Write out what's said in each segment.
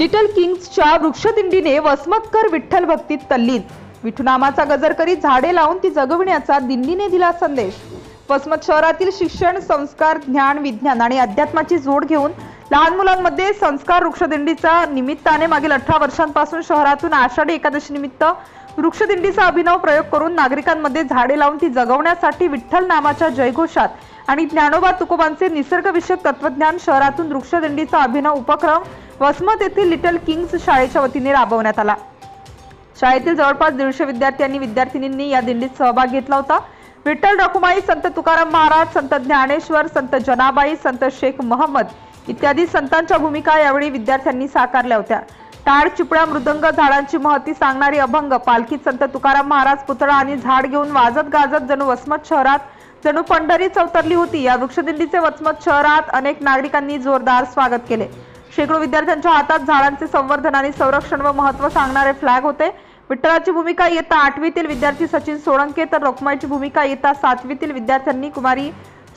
Little किंग्सच्या वृक्षदिंडीने वसमतकर Vitthal भक्तीत तल्लीन. विठुनामाचा गजर करीत झाडे लावून ती जगविण्याचा दिंडीने दिला संदेश. वसमत शहरातील शिक्षण संस्कार ज्ञान विज्ञान आणि अध्यात्माची जोड घेऊन लहान मुलांमध्ये संस्कार वृक्षदिंडीचा निमित्ताने मागील अठरा वर्षांपासून शहरातून आषाढी एकादशी निमित्त वृक्षदिंडीचा अभिनव प्रयोग करून नागरिकांमध्ये झाडे लावून ती जगवण्यासाठी विठ्ठल नामाच्या जयघोषात आणि ज्ञानोबा तुकोबांचे निसर्गविषयक तत्वज्ञान शहरातून वृक्षदिंडीचा अभिनव उपक्रम वसमत येथील लिटल किंग्स शाळेच्या वतीने राबवण्यात आला. शाळेतील जवळपास दीडशे विद्यार्थी आणि विद्यार्थिनींनी या दिंडीत सहभाग घेतला होता. विठ्ठल रखुमाई संत तुकाराम महाराज संत ज्ञानेश्वर संत जनाबाई संत शेख महम्मद इत्यादी संतांच्या भूमिका यावेळी विद्यार्थ्यांनी साकारल्या होत्या. टाळ चिपळ्या मृदंग झाडांची महती सांगणारी अभंग पालखीत संत तुकाराम महाराज पुतळा आणि झाड घेऊन वाजत गाजत जणू वसमत शहरात जणू पंढरीच अवतरली होती. या वृक्षदिंडीचे वचमत शहरात अनेक नागरिकांनी जोरदार स्वागत केले. शेकडो विद्यार्थ्यांच्या हातात झाडांचे संवर्धन आणि संरक्षण व महत्त्व सांगणारे फ्लॅग होते. विठ्ठलाची भूमिका येता आठवीतील विद्यार्थी सचिन सोळंके तर रोखमाईची भूमिका येता सातवीतील विद्यार्थ्यांनी कुमारी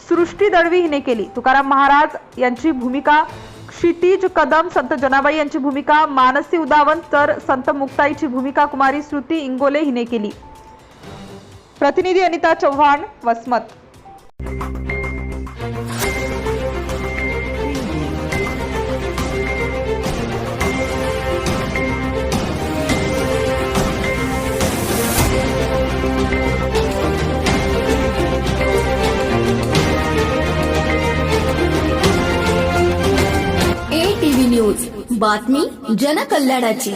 सृष्टी दळवी हिने केली. तुकाराम महाराज यांची भूमिका क्षितिज कदम संत जनाबाई यांची भूमिका मानसी उदावन तर संत मुक्ताईची भूमिका कुमारी श्रुती इंगोले हिने केली. प्रतिनिधी अनिता चव्हाण वसमत. ए न्यूज बातमी जनकल्याणाची.